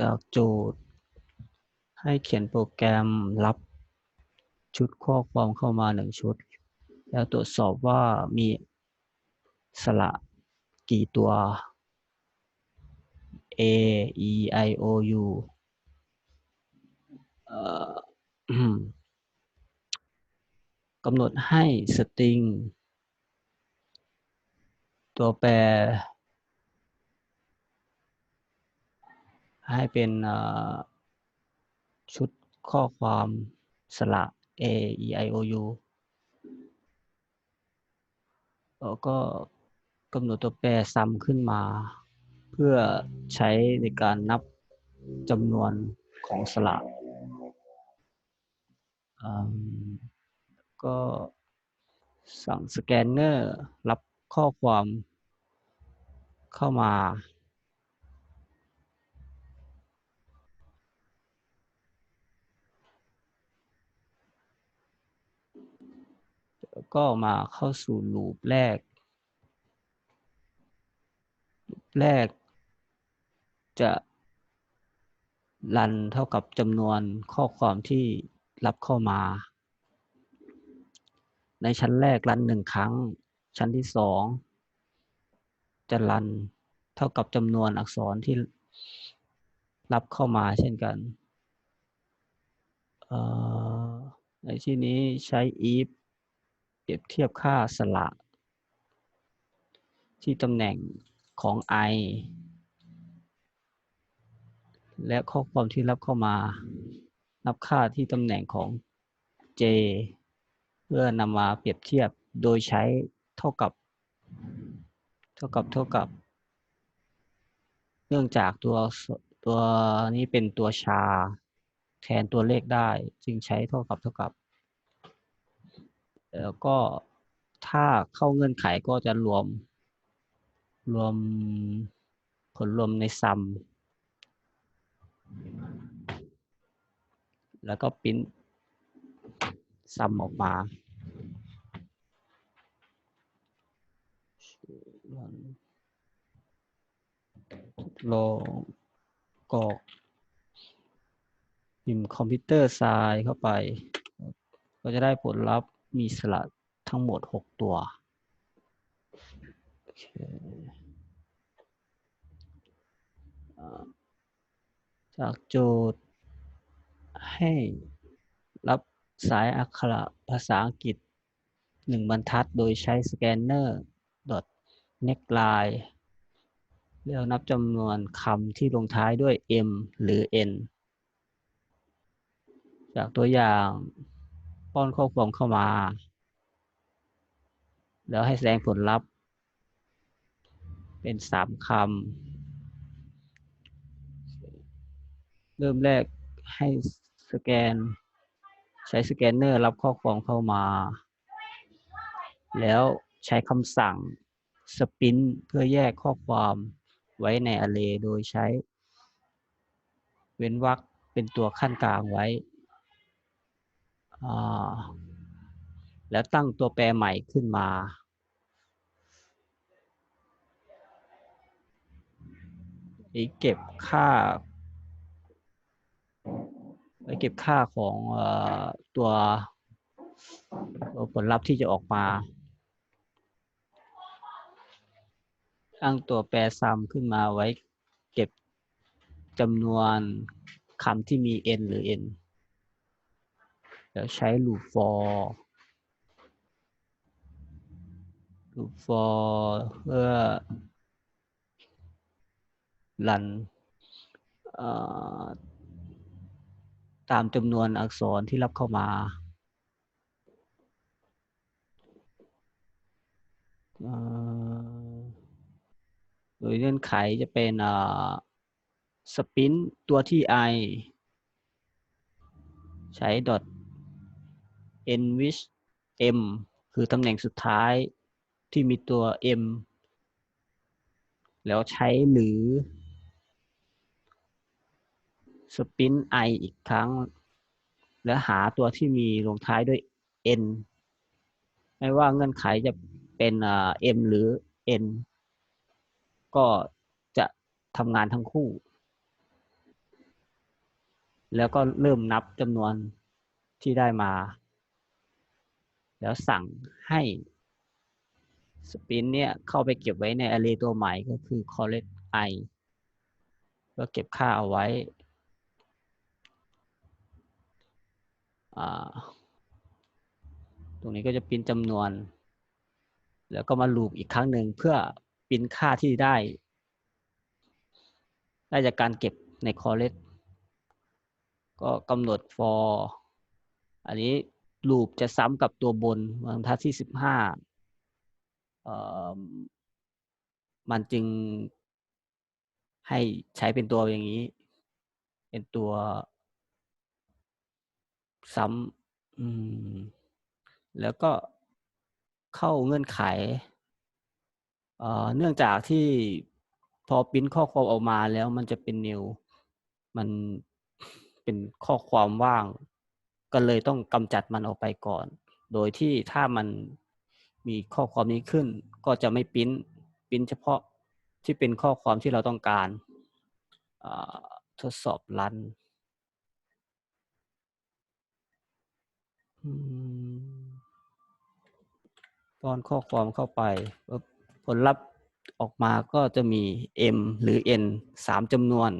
จากโจทย์ ให้เขียนโปรแกรมรับชุดข้อความเข้ามาหนึ่งชุด แล้วตรวจสอบว่ามีสระกี่ตัว A E I O U เอ่อกำหนดให้สตริง ตัวแปร ให้เป็นชุดข้อความสระ A E I O U แล้วก็กำหนดตัวแปรซ้ำขึ้นมา เพื่อใช้ในการนับจำนวนของสระก็สั่งสแกนเนอร์รับข้อความเข้ามา แล้ว ก็มาเข้าสู่ลูปแรก ลูปแรก จะรันเท่ากับจำนวนข้อความที่รับเข้ามา ในชั้นแรกรันหนึ่งครั้ง ชั้นที่สองจะรันเท่ากับจำนวนอักษรที่รับเข้ามาเช่นกัน เอ่อ ในที่นี้ใช้ if เปรียบเทียบค่าสระ ที่ตำแหน่งของ i และข้อความที่รับเข้ามา นับค่าที่ตำแหน่งของ j เพื่อนำมาเปรียบเทียบโดยใช้เท่ากับ เท่ากับเท่ากับ เนื่องจากตัวตัวนี้เป็นตัวชา แทนตัวเลขได้จึงใช้เท่ากับเท่ากับ แล้วก็ถ้าเข้าเงื่อนไขก็จะรวม รวมผลรวมในซัมแล้วก็ปิ้นซัมออกมาลองกรอก พิมพ์คอมพิวเตอร์ทรายเข้าไป ก็จะได้ผลลัพธ์มีสระทั้งหมด 6 ตัว จากโจทย์ให้รับสายอักขระภาษาอังกฤษ 1 บรรทัดโดยใช้สแกนเนอร์ neckline แล้วนับจำนวนคำที่ลงท้ายด้วย m หรือ n จากตัวอย่างป้อนข้อความเข้ามา แล้วให้แสดงผลลัพธ์ เป็นสามคำ เริ่มแรกให้สแกน ใช้สแกนเนอร์รับข้อความเข้ามา แล้วใช้คำสั่งสปินเพื่อแยกข้อความไว้ใน array โดยใช้ เว้นวรรคเป็นตัวขั้นกลางไว้ แล้วตั้งตัวแปรใหม่ขึ้นมา อีกเก็บค่าไปเก็บค่าของอตัวผลลัพธ์ที่จะออกมา ตั้งตัวแปรซ้ำขึ้นมาไว้เก็บจำนวนคำที่มี n หรือ n แล้วใช้ loop for loop for เพื่อ รันตามจำนวนอักษรที่รับเข้ามาโดยเงื่อนไขจะเป็นสปินตัวที่ i ใช้ dot n which m คือตำแหน่งสุดท้ายที่มีตัว m แล้วใช้หรือสปิน i อีกครั้ง แล้วหาตัวที่มีลงท้ายด้วย n ไม่ว่าเงื่อนไขจะเป็น m หรือ n ก็จะทำงานทั้งคู่ แล้วก็เริ่มนับจำนวนที่ได้มา แล้วสั่งให้สปินเนี่ยเข้าไปเก็บไว้ใน array ตัวใหม่ก็คือ collect i ก็เก็บค่าเอาไว้ ตรงนี้ก็จะปริ้นจำนวน แล้วก็มาลูปอีกครั้งหนึ่งเพื่อปริ้นค่าที่ได้ ได้จากการเก็บใน collect ก็กำหนด for อันนี้ ลูปจะซ้ำกับตัวบนบรรทัดที่สิบห้ามันจึงให้ใช้เป็นตัวอย่างนี้ เป็นตัวซ้ำแล้วก็เข้าเงื่อนไขเอ่อเนื่องจากที่พอปิ้นข้อความออกมาแล้วมันจะเป็น new มันเป็นข้อความว่าง ก็เลยต้องกำจัดมันออกไปก่อน โดยที่ถ้ามันมีข้อความนี้ขึ้น ก็จะไม่ปิ้นปิ้นเฉพาะที่เป็นข้อความที่เราต้องการทดสอบรันป้อนข้อความเข้าไป ผลลัพธ์ออกมาก็จะมี m หรือ n สามจำนวน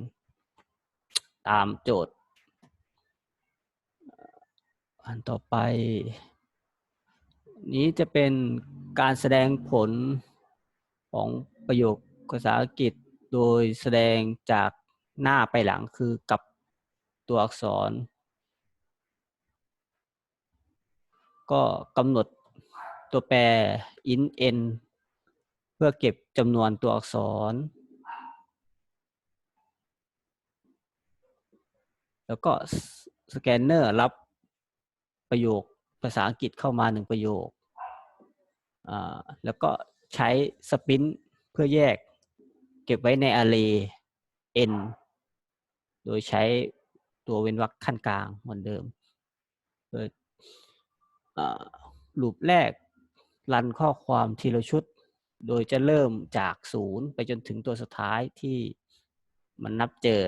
ตามโจทย์ อันต่อไป นี้จะเป็นการแสดงผลของประโยคภาษาอังกฤษโดยแสดงจากหน้าไปหลังคือกับตัวอักษร ก็กำหนดตัวแปร in n เพื่อเก็บจำนวนตัวอักษร แล้วก็สแกนเนอร์รับ ประโยคภาษาอังกฤษเข้ามาหนึ่งประโยค แล้วก็ใช้สปินเพื่อแยกเก็บไว้ใน array n โดยใช้ตัวเว้นวรรคขั้นกลางเหมือนเดิมโดยลูปแรกรันข้อความทีละชุด โดยจะเริ่มจากศูนย์ไปจนถึงตัวสุดท้ายที่มันนับเจอ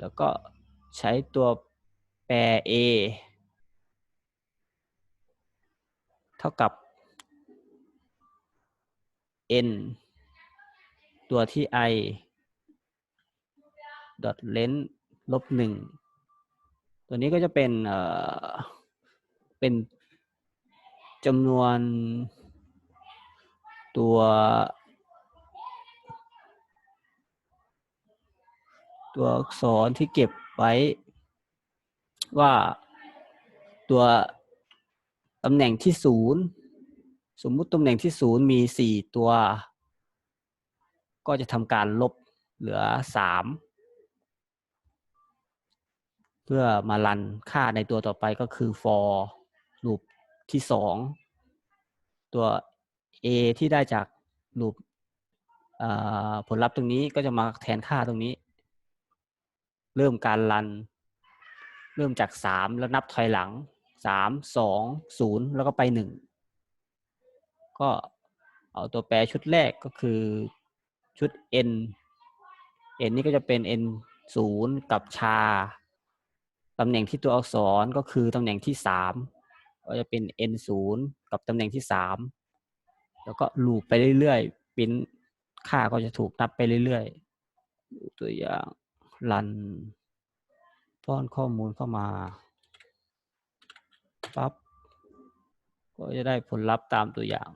แล้วก็ ใช้ตัวแปร a เท่ากับ n ตัวที่ i dot length ลบหนึ่งตัวนี้ก็จะเป็นเอ่อเป็นจำนวนตัวตัวอักษรที่เก็บ ไว้ว่าตัวตำแหน่งที่ศูนย์สมมุติตำแหน่งที่ศูนย์มีสี่ตัว ก็จะทำการลบเหลือสามเพื่อมารันค่าในตัวต่อไปก็คือ for loop ที่สองตัว a ที่ได้จาก loop ผลลัพธ์ตรงนี้ก็จะมาแทนค่าตรงนี้ เริ่มการรัน เริ่มจากสามแล้วนับถอยหลังสามสองศูนย์แล้วก็ไปหนึ่งก็เอาตัวแปรชุดแรกก็คือชุด n n นี่ก็จะเป็น n ศูนย์กับชาตำแหน่งที่ตัวอักษรก็คือตำแหน่งที่สามก็จะเป็น n ศูนย์กับตำแหน่งที่สามแล้วก็ลูปไปเรื่อยๆปิ้นค่าก็จะถูกนับไปเรื่อยๆตัวอย่าง รันป้อนข้อมูลเข้ามาปั๊บก็จะได้ผลลัพธ์ตามตัวอย่าง